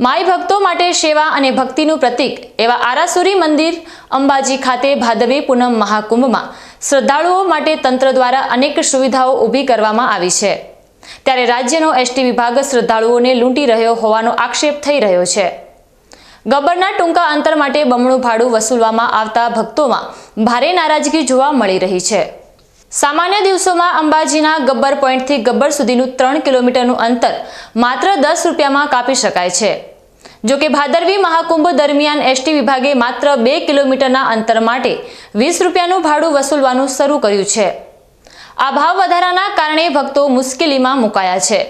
માઈ ભક્તો માટે સેવા અને ભક્તિનું પ્રતીક એવા આરાસુરી મંદિર અંબાજી ખાતે ભાદરવી પૂનમ મહાકુંભમાં શ્રદ્ધાળુઓ માટે તંત્ર દ્વારા અનેક સુવિધાઓ ઊભી કરવામાં આવી છે. ત્યારે રાજ્યનો એસટી વિભાગ શ્રદ્ધાળુઓને લૂંટી રહ્યો હોવાનો આક્ષેપ થઈ રહ્યો છે. ગબ્બરના ટૂંકા અંતર માટે બમણું ભાડું વસૂલવામાં આવતા ભક્તોમાં ભારે નારાજગી જોવા મળી રહી છે. સામાન્ય દિવસોમાં અંબાજીના ગબ્બર પોઈન્ટથી ગબ્બર સુધીનું ત્રણ કિલોમીટરનું અંતર માત્ર દસ રૂપિયામાં કાપી શકાય છે. જો કે ભાદરવી મહાકુંભ દરમિયાન એસટી વિભાગે માત્ર બે કિલોમીટરના અંતર માટે વીસ રૂપિયાનું ભાડું વસૂલવાનું શરૂ કર્યું છે. આ ભાવ વધારાના કારણે ભક્તો મુશ્કેલીમાં મુકાયા છે.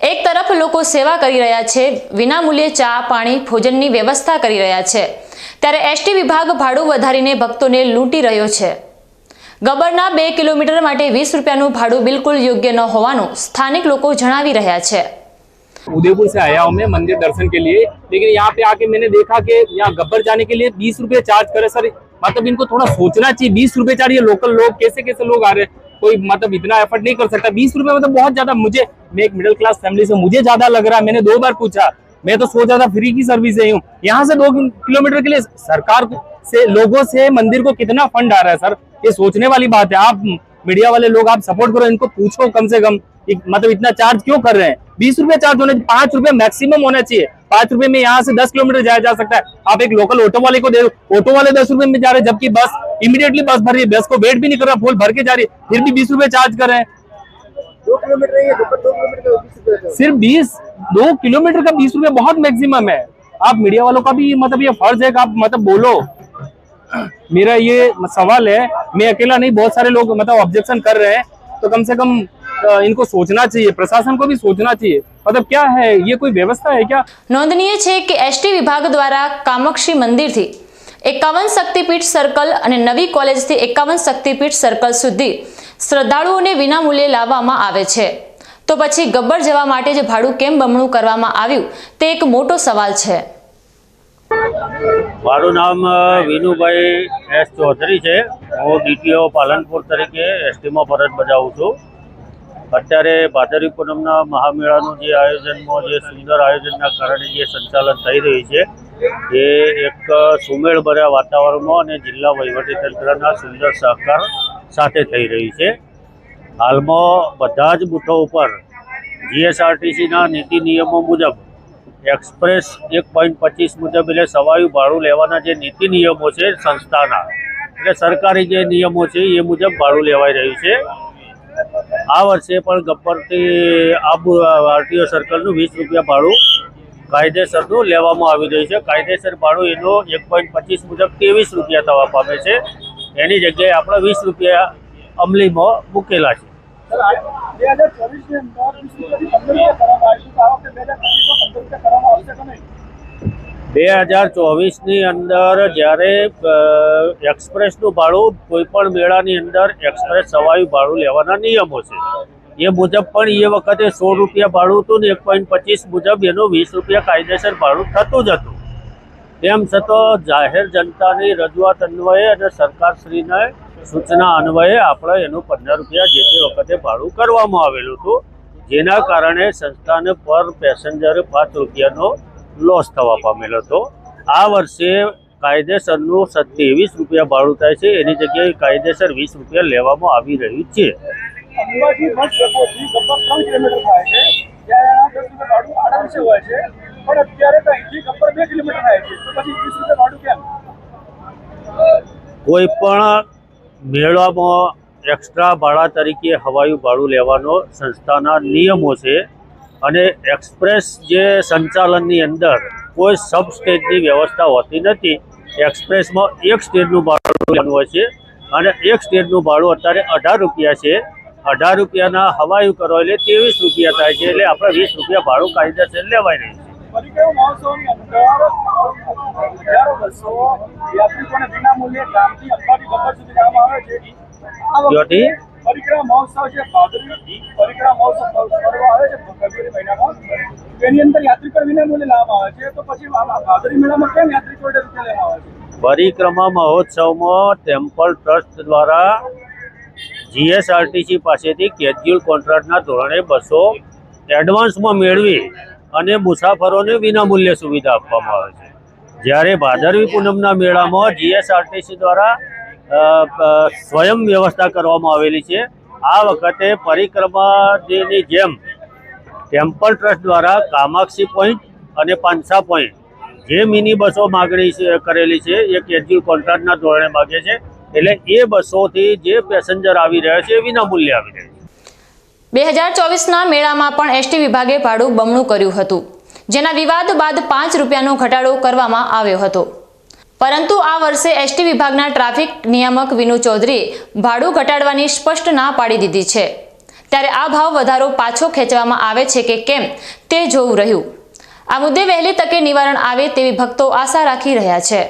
એક તરફ લોકો સેવા કરી રહ્યા છે, વિનામૂલ્યે ચા, પાણી, ભોજનની વ્યવસ્થા કરી રહ્યા છે. ત્યારે એસટી વિભાગ ભાડું વધારીને ભક્તોને લૂંટી રહ્યો છે. ગબ્બરના બે કિલોમીટર માટે વીસ રૂપિયાનું ભાડું બિલકુલ યોગ્ય ન હોવાનું સ્થાનિક લોકો જણાવી રહ્યા છે उदयपुर से आया हूँ मैं मंदिर दर्शन के लिए लेकिन यहाँ पे आके मैंने देखा कि यहाँ गब्बर जाने के लिए बीस रुपए चार्ज करे सर मतलब इनको थोड़ा सोचना चाहिए बीस रुपए चार्ज ये लोकल लोग कैसे कैसे लोग आ रहे हैं कोई मतलब इतना एफर्ट नहीं कर सकता बीस रुपए मतलब बहुत ज्यादा मुझे मैं एक मिडिल क्लास फैमिली से मुझे ज्यादा लग रहा है मैंने दो बार पूछा मैं तो सोच रहा था फ्री की सर्विस है यूँ यहाँ से दो किलोमीटर के लिए सरकार से लोगों से मंदिर को कितना फंड आ रहा है सर? ये सोचने वाली बात है। आप मीडिया वाले लोग आप सपोर्ट करो इनको पूछो कम से कम। मतलब इतना चार्ज क्यों कर रहे हैं? बीस रुपए चार्ज होने पाँच रुपए मैक्सिमम होना चाहिए। पाँच रुपए में यहाँ से दस किलोमीटर जाया जा सकता है। आप एक लोकल ऑटो वाले को दे दो। ऑटो वाले दस रुपए में जा रहे हैं जबकि बस इमीडिएटली बस भर रही है। बस को वेट भी नहीं कर रहा फुल भर के जा रही है। फिर भी बीस रुपए चार्ज कर रहे हैं। दो किलोमीटर सिर्फ़ बीस दो किलोमीटर का बीस रुपए बहुत मैक्सिमम है। आप मीडिया वालों का भी मतलब ये फ़र्ज़ है आप मतलब बोलो। मेरा ये सवाल है मैं अकेला नहीं बहुत सारे लोग मतलब ऑब्जेक्शन कर रहे हैं तो कम से कम अ, इनको सोचना चाहिए प्रशासन को भी सोचना चाहिए मतलब क्या है ये कोई व्यवस्था है क्या નોંધનીય છે કે એસટી વિભાગ દ્વારા કામાક્ષી મંદિરથી એકાવન શક્તિપીઠ સર્કલ અને નવી કોલેજથી એકાવન શક્તિપીઠ સર્કલ સુધી શ્રદ્ધાળુઓને વિનામૂલ્યે લાવવામાં આવે છે તો પછી ગબ્બર જવા માટે જ ભાડું કેમ બમણું કરવામાં આવ્યું તે એક મોટો સવાલ છે મારું નામ વિનુભાઈ એસ ચૌધરી છે. હું ડીટીઓ પાલનપુર તરીકે એસટીમાં ફરજ બજાવું છું. અત્યારે ભાદરવી પૂનમના મહામેળાનું જે આયોજનમાં, જે સુંદર આયોજનના કારણે જે સંચાલન થઈ રહ્યું છે, એ એક સુમેળભર્યા વાતાવરણમાં અને જિલ્લા વહીવટીતંત્રના સુંદર સહકાર સાથે થઈ રહી છે. હાલમાં બધા જ બૂથો ઉપર જીએસઆરટીસીના નીતિ નિયમો મુજબ એક્સપ્રેસ એક પોઈન્ટ પચીસ મુજબ એટલે સવાયું ભાડું લેવાના જે નીતિ નિયમો છે સંસ્થાના. એટલે સરકારી જે નિયમો છે એ મુજબ ભાડું લેવાઈ રહ્યું છે. આ વર્ષે પણ ગબ્બરથી આબુ, આરટીઓ સર્કલનું વીસ રૂપિયા ભાડું કાયદેસરનું લેવામાં આવી રહ્યું છે. કાયદેસર ભાડું એનું એક પોઈન્ટ પચીસ મુજબ ત્રેવીસ રૂપિયા થવા પામે છે. એની જગ્યાએ આપણે વીસ રૂપિયા અમલીમાં મૂકેલા છે. બે હજાર ચોવીસની અંદર જ્યારે એક્સપ્રેસનું ભાડું કોઈ પણ મેળાની અંદર એક્સપ્રેસ સવાયું ભાડું લેવાના નિયમો છે. એ મુજબ પણ એ વખતે સો રૂપિયા ભાડું હતું ને એક પોઈન્ટ પચીસ મુજબ એનું વીસ રૂપિયા કાયદેસર ભાડું થતું જ હતું. તેમ છતાં જાહેર જનતાની રજૂઆત અન્વયે અને સરકારશ્રીને સૂચના અન્વયે આપણે એનું પંદર રૂપિયા જે તે વખતે ભાડું કરવામાં આવેલું હતું જેના કારણે સંસ્થાને પર પેસેન્જર પાંચ રૂપિયાનો લોસ થવા પામેલો હતો. આ વર્ષે કાયદેસરનું સત્યાવીસ રૂપિયા ભાડું થાય છે એની જગ્યાએ કાયદેસર વીસ રૂપિયા લેવામાં આવી રહ્યું છે. કોઈ પણ મેળામાં એક્સ્ટ્રા ભાડા તરીકે હવાયું ભાડું લેવાનો સંસ્થાના નિયમો છે અને એક્સપ્રેસ જે સંચાલનની અંદર કોઈ સબ સ્ટેજની વ્યવસ્થા હોતી નથી એક્સપ્રેસમાં એક સ્ટેજનું ભાડું લેવાનું હોય છે અને એક સ્ટેજનું ભાડું અત્યારે અઢાર રૂપિયા છે. અઢાર રૂપિયાના હવાયું કરો એટલે ત્રેવીસ રૂપિયા થાય છે એટલે આપણે વીસ રૂપિયા ભાડું કાયદેસર લેવાય રહ્યું પરિક્રમા મહોત્સવની અંદર. હજારો બસો યાત્રિકોને વિનામૂલ્યે ગામથી અંબાજી ગબ્બર સુધી કામ આવે છે? પરિક્રમા મહોત્સવ છે પરિક્રમા મહોત્સવ આવે છે ફેબ્રુઆરી મહિનામાં. તેની અંદર યાત્રિકો વિનામૂલ્યે લાભ આવે છે. તો પછી આ મેળામાં કેમ યાત્રિકો લેવામાં આવે છે? પરિક્રમા મહોત્સવમાં ટેમ્પલ ટ્રસ્ટ દ્વારા જીએસઆરટીસી પાસેથી કેજ્યુઅલ કોન્ટ્રાક્ટના ધોરણે બસો એડવાન્સમાં મેળવી અને મુસાફરોને વિનામૂલ્યે સુવિધા આપવામાં આવે છે. જ્યારે ભાદરવી પૂનમના મેળામાં જીએસઆરટીસી દ્વારા સ્વયં વ્યવસ્થા કરવામાં આવેલી છે. આ વખતે પરિક્રમાની જેમ ટેમ્પલ ટ્રસ્ટ દ્વારા કામાક્ષી પોઈન્ટ અને પાંચસા પોઈન્ટ જે મિની બસો માગણી કરેલી છે, એ કેજ્યુ કોન્ટ્રાક્ટના ધોરણે માગે છે. એટલે એ બસોથી જે પેસેન્જર આવી રહ્યા છે, એ વિનામૂલ્યે આવી રહ્યા છે. બે હજાર ચોવીસના મેળામાં પણ એસટી વિભાગે ભાડું બમણું કર્યું હતું, જેના વિવાદ બાદ પાંચ રૂપિયાનો ઘટાડો કરવામાં આવ્યો હતો. પરંતુ આ વર્ષે એસટી વિભાગના ટ્રાફિક નિયામક વિનુ ચૌધરીએ ભાડું ઘટાડવાની સ્પષ્ટ ના પાડી દીધી છે. ત્યારે આ ભાવ વધારો પાછો ખેંચવામાં આવે છે કે કેમ તે જોવું રહ્યું. આ મુદ્દે વહેલી તકે નિવારણ આવે તેવી ભક્તો આશા રાખી રહ્યા છે.